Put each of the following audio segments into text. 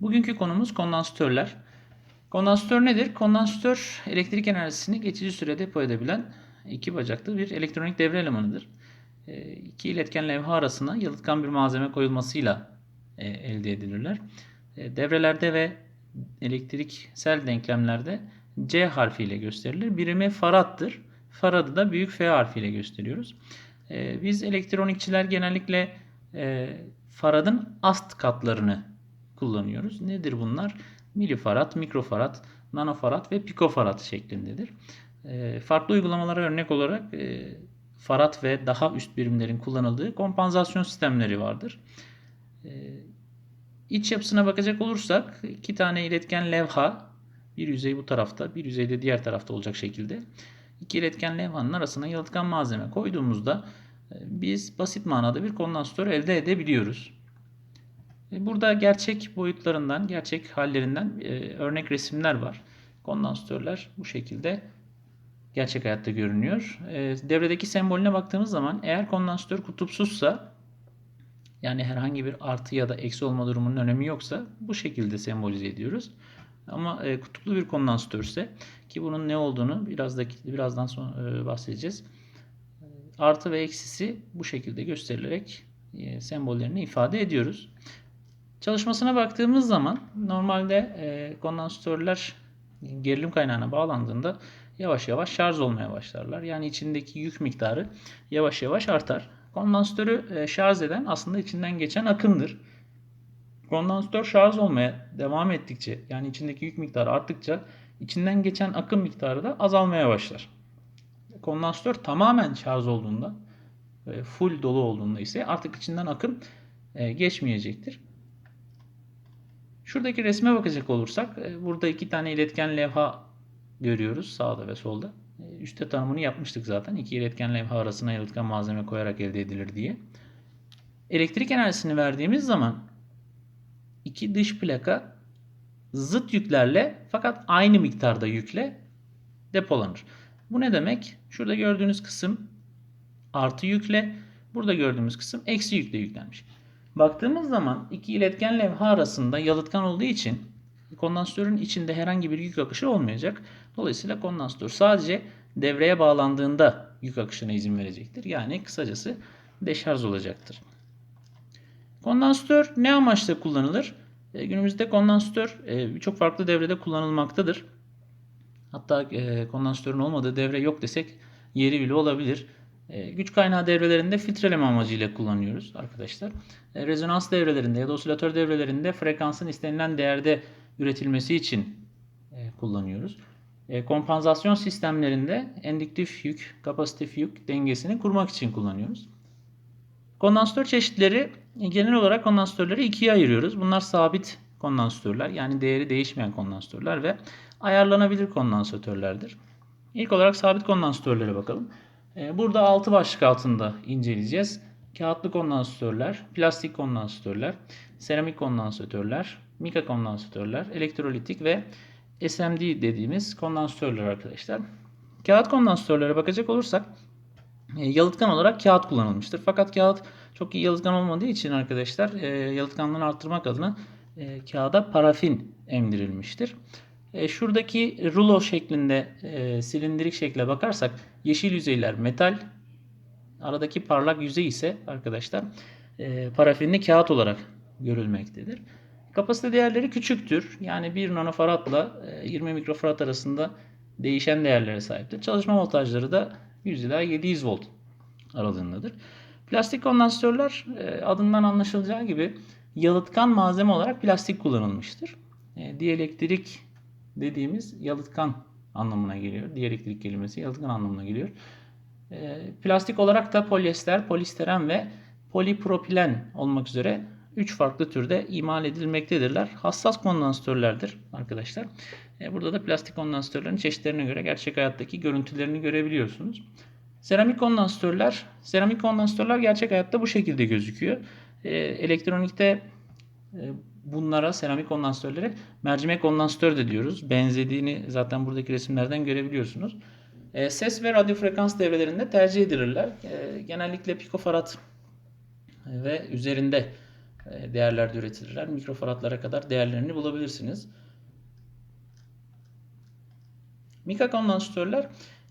Bugünkü konumuz kondansatörler. Kondansatör nedir? Kondansatör elektrik enerjisini geçici süre depo edebilen iki bacaklı bir elektronik devre elemanıdır. E, İki iletken levha arasına yalıtkan bir malzeme koyulmasıyla e, elde edilirler. E, Devrelerde ve elektriksel denklemlerde C harfiyle gösterilir. Birimi farattır. Faradı da büyük F harfiyle gösteriyoruz. E, Biz elektronikçiler genellikle e, faradın ast katlarını kullanıyoruz. Nedir bunlar? Milifarad, mikrofarad, nanofarad ve pikofarad şeklindedir. E, farklı uygulamalara örnek olarak e, farad ve daha üst birimlerin kullanıldığı kompansasyon sistemleri vardır. E, iç yapısına bakacak olursak iki tane iletken levha bir yüzey bu tarafta bir yüzey de diğer tarafta olacak şekilde iki iletken levhanın arasına yalıtkan malzeme koyduğumuzda e, biz basit manada bir kondansatör elde edebiliyoruz. E, Burada gerçek boyutlarından, gerçek hallerinden e, örnek resimler var. Kondansatörler bu şekilde gerçek hayatta görünüyor. E, devredeki sembolüne baktığımız zaman eğer kondansatör kutupsuzsa yani herhangi bir artı ya da eksi olma durumunun önemi yoksa bu şekilde sembolize ediyoruz. Ama e, kutuplu bir kondansatörse ki bunun ne olduğunu biraz da birazdan sonra bahsedeceğiz. Artı ve eksisi bu şekilde gösterilerek sembollerini ifade ediyoruz. Çalışmasına baktığımız zaman normalde e, kondansatörler gerilim kaynağına bağlandığında yavaş yavaş şarj olmaya başlarlar. Yani içindeki yük miktarı yavaş yavaş artar. Kondansatörü e, şarj eden aslında içinden geçen akımdır. Kondansatör şarj olmaya devam ettikçe yani içindeki yük miktarı arttıkça içinden geçen akım miktarı da azalmaya başlar. Kondansatör tamamen şarj olduğunda full dolu olduğunda ise artık içinden akım e, geçmeyecektir. Şuradaki resme bakacak olursak e, burada iki tane iletken levha görüyoruz sağda ve solda. E, Üstte tanımını yapmıştık zaten. İki iletken levha arasına yalıtkan malzeme koyarak elde edilir diye. Elektrik enerjisini verdiğimiz zaman iki dış plaka zıt yüklerle fakat aynı miktarda yükle depolanır. Bu ne demek? Şurada gördüğünüz kısım artı yükle, burada gördüğümüz kısım eksi yükle yüklenmiş. Baktığımız zaman iki iletken levha arasında yalıtkan olduğu için kondansatörün içinde herhangi bir yük akışı olmayacak. Dolayısıyla kondansatör sadece devreye bağlandığında yük akışına izin verecektir. Yani kısacası deşarj olacaktır. Kondansatör ne amaçla kullanılır? E, günümüzde kondansatör e, birçok farklı devrede kullanılmaktadır. Hatta e, kondansatörün olmadığı devre yok desek yeri bile olabilir. E, güç kaynağı devrelerinde filtreleme amacıyla kullanıyoruz arkadaşlar. E, rezonans devrelerinde ya da osilatör devrelerinde frekansın istenilen değerde üretilmesi için e, kullanıyoruz. Kompansasyon sistemlerinde endüktif yük, kapasitif yük dengesini kurmak için kullanıyoruz. Kondansatör çeşitleri genel olarak kondansatörleri ikiye ayırıyoruz. Bunlar sabit kondansatörler yani değeri değişmeyen kondansatörler ve ayarlanabilir kondansatörlerdir. İlk olarak sabit kondansatörlere bakalım. E, Burada 6 başlık altında inceleyeceğiz. Kağıtlı kondansatörler, plastik kondansatörler, seramik kondansatörler, mika kondansatörler, elektrolitik ve SMD dediğimiz kondansatörler arkadaşlar. Kağıt kondansatörlere bakacak olursak e, yalıtkan olarak kağıt kullanılmıştır. Fakat kağıt çok iyi yalıtkan olmadığı için arkadaşlar e, yalıtkanlığını arttırmak adına kağıda parafin emdirilmiştir. E, şuradaki rulo şeklinde e, silindirik şekle bakarsak yeşil yüzeyler metal, aradaki parlak yüzey ise arkadaşlar e, parafinli kağıt olarak görülmektedir. Kapasite değerleri küçüktür. Yani 1 nanofaradla e, 20 mikrofarad arasında değişen değerlere sahiptir. Çalışma voltajları da 100 ila 700 volt aralığındadır. Plastik kondansatörler e, adından anlaşılacağı gibi yalıtkan malzeme olarak plastik kullanılmıştır. E, Dielektrik dediğimiz yalıtkan anlamına geliyor. Dielektrik kelimesi yalıtkan anlamına geliyor. E, Plastik olarak da polyester, polisteren ve polipropilen olmak üzere 3 farklı türde imal edilmektedirler. Hassas kondansatörlerdir arkadaşlar. E, Burada da plastik kondansatörlerin çeşitlerine göre gerçek hayattaki görüntülerini görebiliyorsunuz. Seramik kondansatörler, seramik kondansatörler gerçek hayatta bu şekilde gözüküyor. E, Elektronikte e, bunlara seramik kondansatörlere mercimek kondansatör de diyoruz. Benzediğini zaten buradaki resimlerden görebiliyorsunuz. E, Ses ve radyo frekans devrelerinde tercih edilirler. E, Genellikle pikofarad ve üzerinde e, değerlerde üretilirler. Mikrofaradlara kadar değerlerini bulabilirsiniz. Mika kondansatörler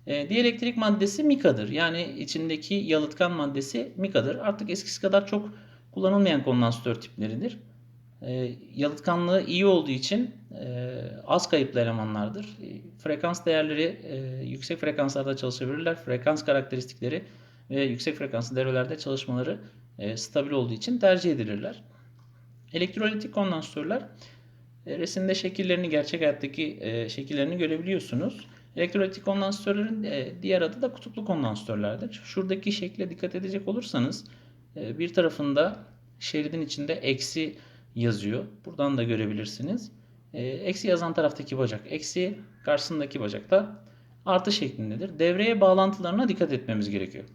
e, dielektrik maddesi mikadır. Yani içindeki yalıtkan maddesi mikadır. Artık eskisi kadar çok kullanılmayan kondansatör tipleridir. E, yalıtkanlığı iyi olduğu için e, az kayıplı elemanlardır. E, frekans değerleri e, yüksek frekanslarda çalışabilirler. Frekans karakteristikleri ve yüksek frekanslı devrelerde çalışmaları e, stabil olduğu için tercih edilirler. Elektrolitik kondansatörler e, resimde şekillerini, gerçek hayattaki e, şekillerini görebiliyorsunuz. Elektrolitik kondansatörlerin e, diğer adı da kutuplu kondansatörlerdir. Şuradaki şekle dikkat edecek olursanız e, bir tarafında şeridin içinde eksi yazıyor. Buradan da görebilirsiniz. E, eksi yazan taraftaki bacak eksi, karşısındaki bacak da artı şeklindedir. Devreye bağlantılarına dikkat etmemiz gerekiyor.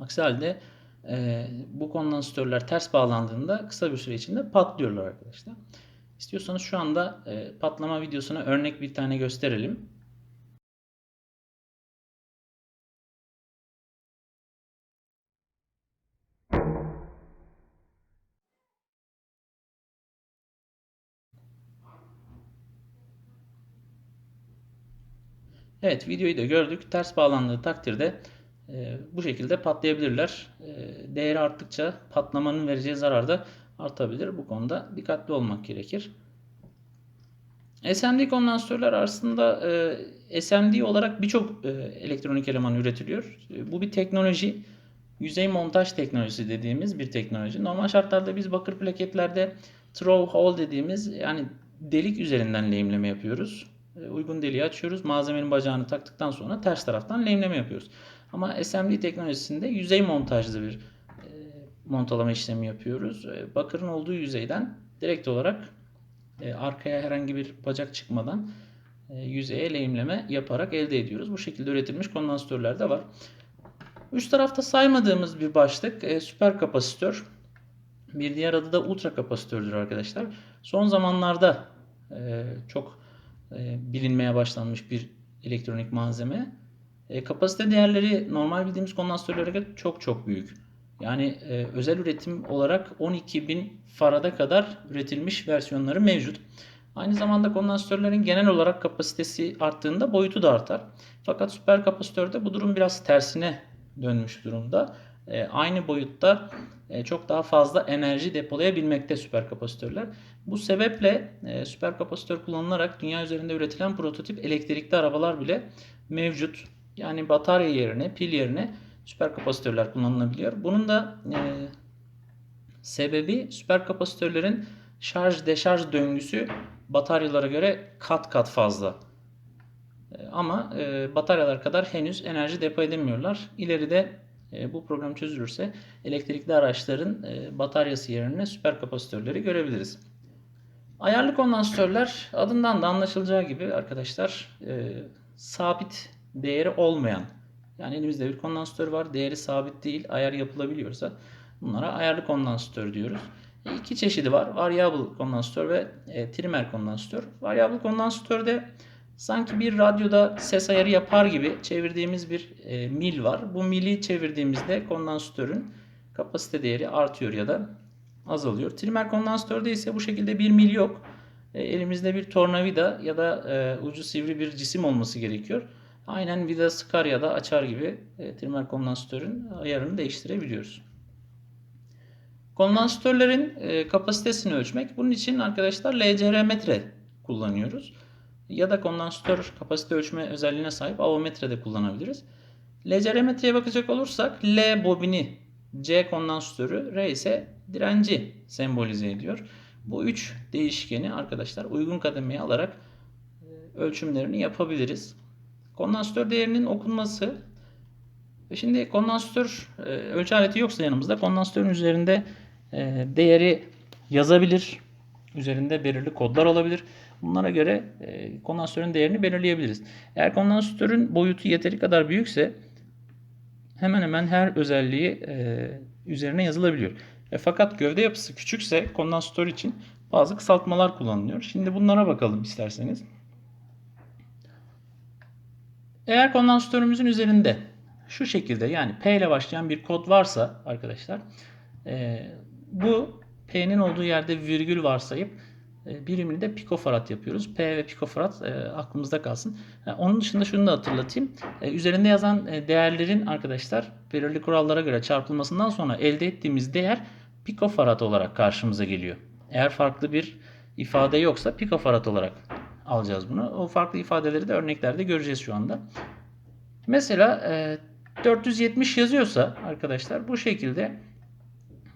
Aksi halde e, bu kondansatörler ters bağlandığında kısa bir süre içinde patlıyorlar arkadaşlar. İstiyorsanız şu anda e, patlama videosuna örnek bir tane gösterelim. Evet videoyu da gördük. Ters bağlandığı takdirde e, bu şekilde patlayabilirler. E, değeri arttıkça patlamanın vereceği zarar da artabilir. Bu konuda dikkatli olmak gerekir. SMD kondansatörler aslında e, SMD olarak birçok e, elektronik eleman üretiliyor. E, bu bir teknoloji. Yüzey montaj teknolojisi dediğimiz bir teknoloji. Normal şartlarda biz bakır plaketlerde throw hole dediğimiz yani delik üzerinden lehimleme yapıyoruz. E, uygun deliği açıyoruz. Malzemenin bacağını taktıktan sonra ters taraftan lehimleme yapıyoruz. Ama SMD teknolojisinde yüzey montajlı bir e, montalama işlemi yapıyoruz. E, bakırın olduğu yüzeyden direkt olarak arkaya herhangi bir bacak çıkmadan yüzeye lehimleme yaparak elde ediyoruz. Bu şekilde üretilmiş kondansatörler de var. Üst tarafta saymadığımız bir başlık süper kapasitör. Bir diğer adı da ultra kapasitördür arkadaşlar. Son zamanlarda çok e, bilinmeye başlanmış bir elektronik malzeme. E, kapasite değerleri normal bildiğimiz kondansatörlere göre çok çok büyük. Yani e, özel üretim olarak 12.000 farada kadar üretilmiş versiyonları mevcut. Aynı zamanda kondansatörlerin genel olarak kapasitesi arttığında boyutu da artar. Fakat süper kapasitörde bu durum biraz tersine dönmüş durumda. E, aynı boyutta e, çok daha fazla enerji depolayabilmekte süper kapasitörler. Bu sebeple e, süper kapasitör kullanılarak dünya üzerinde üretilen prototip elektrikli arabalar bile mevcut. Yani batarya yerine, pil yerine süper kapasitörler kullanılabiliyor. Bunun da e, sebebi süper kapasitörlerin şarj deşarj döngüsü bataryalara göre kat kat fazla. E, ama e, bataryalar kadar henüz enerji depo edemiyorlar. İleride e, bu problem çözülürse elektrikli araçların e, bataryası yerine süper kapasitörleri görebiliriz. Ayarlı kondansatörler adından da anlaşılacağı gibi arkadaşlar e, sabit değeri olmayan yani elimizde bir kondansatör var değeri sabit değil ayar yapılabiliyorsa bunlara ayarlı kondansatör diyoruz. E, iki çeşidi var. Variable kondansatör ve e, trimmer kondansatör. Variable kondansatörde sanki bir radyoda ses ayarı yapar gibi çevirdiğimiz bir e, mil var. Bu mili çevirdiğimizde kondansatörün kapasite değeri artıyor ya da azalıyor. Trimmer kondansatörde ise bu şekilde bir mil yok. E, elimizde bir tornavida ya da e, ucu sivri bir cisim olması gerekiyor. Aynen vida sıkar ya da açar gibi e, trimmer kondansatörün ayarını değiştirebiliyoruz. Kondansatörlerin e, kapasitesini ölçmek. Bunun için arkadaşlar LCR metre kullanıyoruz. Ya da kondansatör kapasite ölçme özelliğine sahip avometre de kullanabiliriz. LCR metreye bakacak olursak L bobini C kondansatörü, R ise direnci sembolize ediyor. Bu üç değişkeni arkadaşlar uygun kademeye alarak e, ölçümlerini yapabiliriz. Kondansatör değerinin okunması. Ve şimdi kondansatör e, ölçü aleti yoksa yanımızda kondansatörün üzerinde e, değeri yazabilir. Üzerinde belirli kodlar olabilir. Bunlara göre e, kondansatörün değerini belirleyebiliriz. Eğer kondansatörün boyutu yeteri kadar büyükse hemen hemen her özelliği e, üzerine yazılabiliyor. E, fakat gövde yapısı küçükse kondansatör için bazı kısaltmalar kullanılıyor. Şimdi bunlara bakalım isterseniz. Eğer kondansatörümüzün üzerinde şu şekilde yani P ile başlayan bir kod varsa arkadaşlar e, bu P'nin olduğu yerde virgül varsayıp birimini de pikofarad yapıyoruz. P ve pikofarad e, aklımızda kalsın. E, onun dışında şunu da hatırlatayım. E, üzerinde yazan e, değerlerin arkadaşlar belirli kurallara göre çarpılmasından sonra elde ettiğimiz değer pikofarad olarak karşımıza geliyor. Eğer farklı bir ifade yoksa pikofarad olarak alacağız bunu. O farklı ifadeleri de örneklerde göreceğiz şu anda. Mesela e, 470 yazıyorsa arkadaşlar bu şekilde e,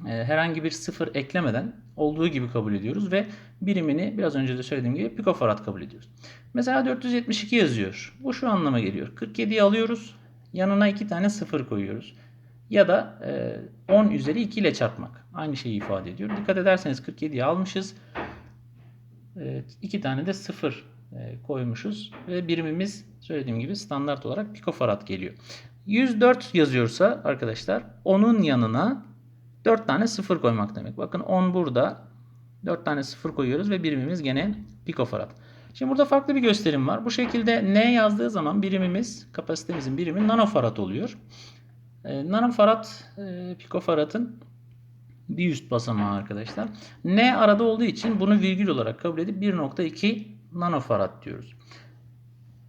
herhangi bir sıfır eklemeden olduğu gibi kabul ediyoruz ve birimini biraz önce de söylediğim gibi pikofarad kabul ediyoruz. Mesela 472 yazıyor. Bu şu anlama geliyor. 47'yi alıyoruz. Yanına 2 tane sıfır koyuyoruz. Ya da e, 10 üzeri 2 ile çarpmak. Aynı şeyi ifade ediyor. Dikkat ederseniz 47'yi almışız. E, 2 tane de sıfır e, koymuşuz. Ve birimimiz söylediğim gibi standart olarak pikofarad geliyor. 104 yazıyorsa arkadaşlar onun yanına 4 tane sıfır koymak demek. Bakın 10 burada. 4 tane sıfır koyuyoruz ve birimimiz gene pikofarad. Şimdi burada farklı bir gösterim var. Bu şekilde N yazdığı zaman birimimiz, kapasitemizin birimi nanofarad oluyor. E, nanofarad e, pikofaradın bir üst basamağı arkadaşlar. N arada olduğu için bunu virgül olarak kabul edip 1.2 nanofarad diyoruz.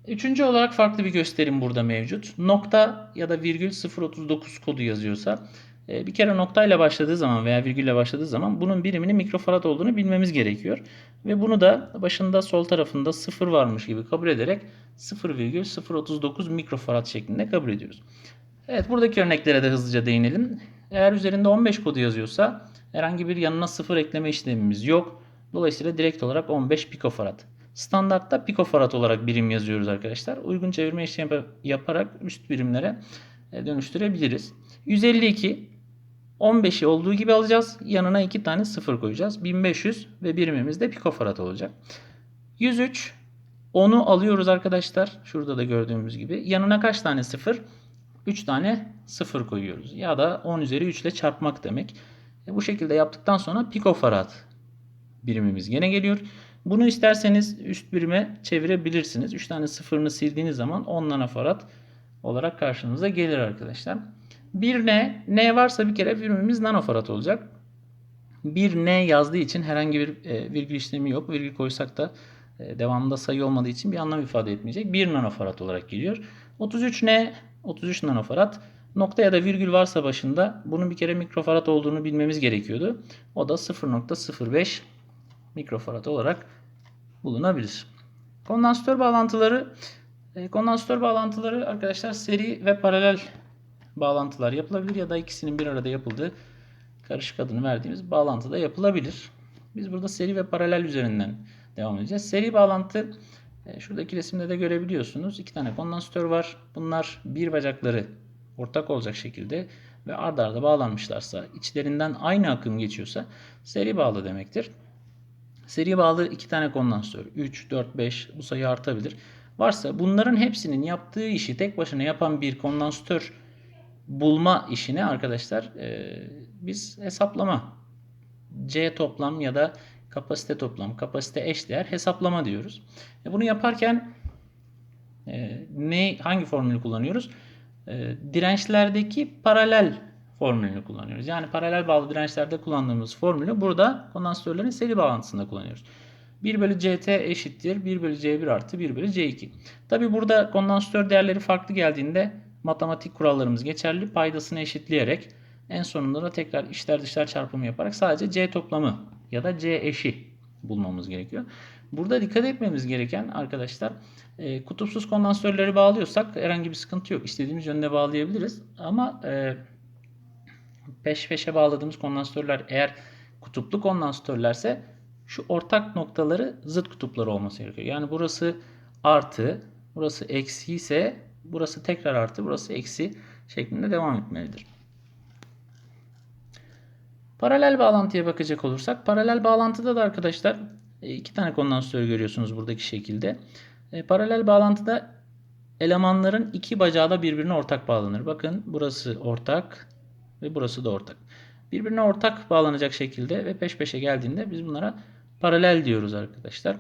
Üçüncü olarak farklı bir gösterim burada mevcut. Nokta ya da virgül 039 kodu yazıyorsa bir kere noktayla başladığı zaman veya virgülle başladığı zaman bunun biriminin mikrofarad olduğunu bilmemiz gerekiyor. Ve bunu da başında sol tarafında 0 varmış gibi kabul ederek 0,039 mikrofarad şeklinde kabul ediyoruz. Evet buradaki örneklere de hızlıca değinelim. Eğer üzerinde 15 kodu yazıyorsa herhangi bir yanına 0 ekleme işlemimiz yok. Dolayısıyla direkt olarak 15 pikofarad. Standartta pikofarad olarak birim yazıyoruz arkadaşlar. Uygun çevirme işlemi yaparak üst birimlere e, dönüştürebiliriz. 152 15'i olduğu gibi alacağız. Yanına 2 tane 0 koyacağız. 1500 ve birimimiz de pikofarad olacak. 103 10'u alıyoruz arkadaşlar. Şurada da gördüğümüz gibi. Yanına kaç tane 0? 3 tane 0 koyuyoruz. Ya da 10 üzeri 3 ile çarpmak demek. E bu şekilde yaptıktan sonra pikofarad birimimiz gene geliyor. Bunu isterseniz üst birime çevirebilirsiniz. 3 tane sıfırını sildiğiniz zaman 10 nanofarad olarak karşınıza gelir arkadaşlar. Bir N, N varsa bir kere birimimiz nanofarad olacak. Bir N yazdığı için herhangi bir e, virgül işlemi yok. Virgül koysak da e, devamında sayı olmadığı için bir anlam ifade etmeyecek. 1 nanofarad olarak geliyor. 33 N, 33 nanofarad. Nokta ya da virgül varsa başında bunun bir kere mikrofarad olduğunu bilmemiz gerekiyordu. O da 0.05 mikrofarad olarak bulunabilir. Kondansatör bağlantıları e, kondansatör bağlantıları arkadaşlar seri ve paralel bağlantılar yapılabilir ya da ikisinin bir arada yapıldığı karışık adını verdiğimiz bağlantı da yapılabilir. Biz burada seri ve paralel üzerinden devam edeceğiz. Seri bağlantı e, şuradaki resimde de görebiliyorsunuz. İki tane kondansatör var. Bunlar bir bacakları ortak olacak şekilde ve ard arda bağlanmışlarsa, içlerinden aynı akım geçiyorsa seri bağlı demektir. Seri bağlı iki tane kondansatör, 3, 4, 5 bu sayı artabilir. Varsa bunların hepsinin yaptığı işi tek başına yapan bir kondansatör bulma işine arkadaşlar e, biz hesaplama C toplam ya da kapasite toplam, kapasite eşdeğer hesaplama diyoruz. E, bunu yaparken e, ne hangi formülü kullanıyoruz? E, dirençlerdeki paralel formülünü kullanıyoruz. Yani paralel bağlı dirençlerde kullandığımız formülü burada kondansatörlerin seri bağlantısında kullanıyoruz. 1 bölü CT eşittir 1 bölü C1 artı 1 bölü C2. Tabi burada kondansatör değerleri farklı geldiğinde matematik kurallarımız geçerli. Paydasını eşitleyerek en sonunda da tekrar içler dışlar çarpımı yaparak sadece C toplamı ya da C eşi bulmamız gerekiyor. Burada dikkat etmemiz gereken arkadaşlar e, kutupsuz kondansatörleri bağlıyorsak herhangi bir sıkıntı yok. İstediğimiz yönde bağlayabiliriz. Ama e, peş peşe bağladığımız kondansatörler eğer kutuplu kondansatörlerse şu ortak noktaları zıt kutupları olması gerekiyor. Yani burası artı, burası eksi ise burası tekrar artı, burası eksi şeklinde devam etmelidir. Paralel bağlantıya bakacak olursak, paralel bağlantıda da arkadaşlar e, iki tane kondansatör görüyorsunuz buradaki şekilde. E, paralel bağlantıda elemanların iki bacağı da birbirine ortak bağlanır. Bakın burası ortak ve burası da ortak. Birbirine ortak bağlanacak şekilde ve peş peşe geldiğinde biz bunlara paralel diyoruz arkadaşlar.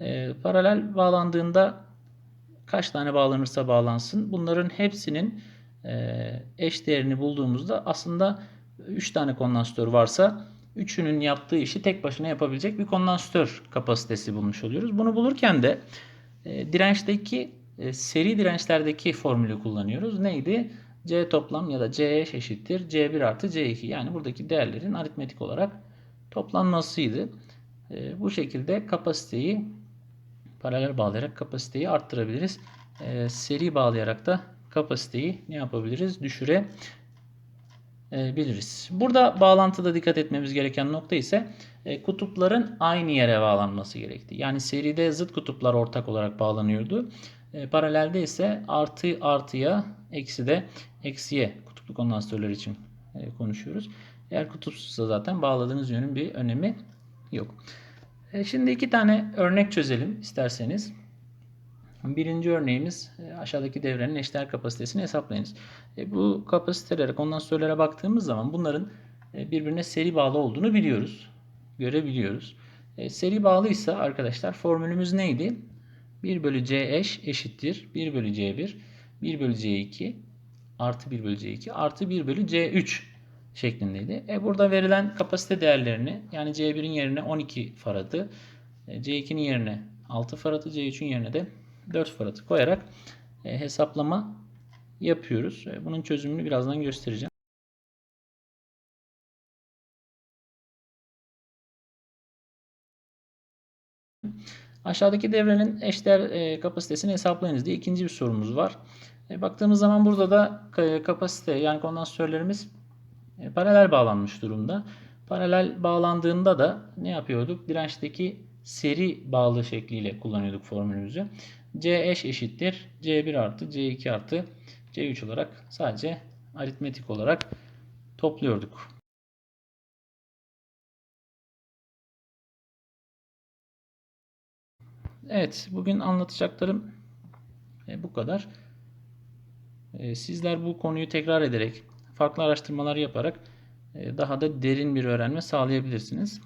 E, paralel bağlandığında kaç tane bağlanırsa bağlansın bunların hepsinin e, eş değerini bulduğumuzda aslında 3 tane kondansatör varsa üçünün yaptığı işi tek başına yapabilecek bir kondansatör kapasitesi bulmuş oluyoruz. Bunu bulurken de e, dirençteki e, seri dirençlerdeki formülü kullanıyoruz. Neydi? C toplam ya da C eşittir C1 artı C2. Yani buradaki değerlerin aritmetik olarak toplanmasıydı. Bu şekilde kapasiteyi paralel bağlayarak kapasiteyi arttırabiliriz. E, seri bağlayarak da kapasiteyi ne yapabiliriz? Düşürebiliriz. Burada bağlantıda dikkat etmemiz gereken nokta ise e, kutupların aynı yere bağlanması gerekti. Yani seride zıt kutuplar ortak olarak bağlanıyordu. E, paralelde ise artı artıya eksi de eksiye kutuplu kondansatörler için e, konuşuyoruz. Eğer kutupsuzsa zaten bağladığınız yönün bir önemi yok. E, şimdi iki tane örnek çözelim isterseniz. Birinci örneğimiz e, aşağıdaki devrenin eşdeğer kapasitesini hesaplayınız. E, bu kapasitelere, kondansatörlere baktığımız zaman bunların birbirine seri bağlı olduğunu biliyoruz. Görebiliyoruz. Seri bağlıysa arkadaşlar formülümüz neydi? 1 bölü C eş eşittir. 1 bölü C1, 1 bölü C2 artı 1 bölü C2 artı 1 bölü C3 şeklindeydi. E burada verilen kapasite değerlerini yani C1'in yerine 12 faradı, e, C2'nin yerine 6 faradı, C3'ün yerine de 4 faradı koyarak e, hesaplama yapıyoruz. E, bunun çözümünü birazdan göstereceğim. Aşağıdaki devrenin eşdeğer kapasitesini hesaplayınız diye ikinci bir sorumuz var. Baktığımız zaman burada da kapasite yani kondansatörlerimiz paralel bağlanmış durumda. Paralel bağlandığında da ne yapıyorduk? Dirençteki seri bağlı şekliyle kullanıyorduk formülümüzü. C eş eşittir. C1 artı C2 artı C3 olarak sadece aritmetik olarak topluyorduk. Evet, bugün anlatacaklarım e, bu kadar. E, sizler bu konuyu tekrar ederek, farklı araştırmalar yaparak e, daha da derin bir öğrenme sağlayabilirsiniz.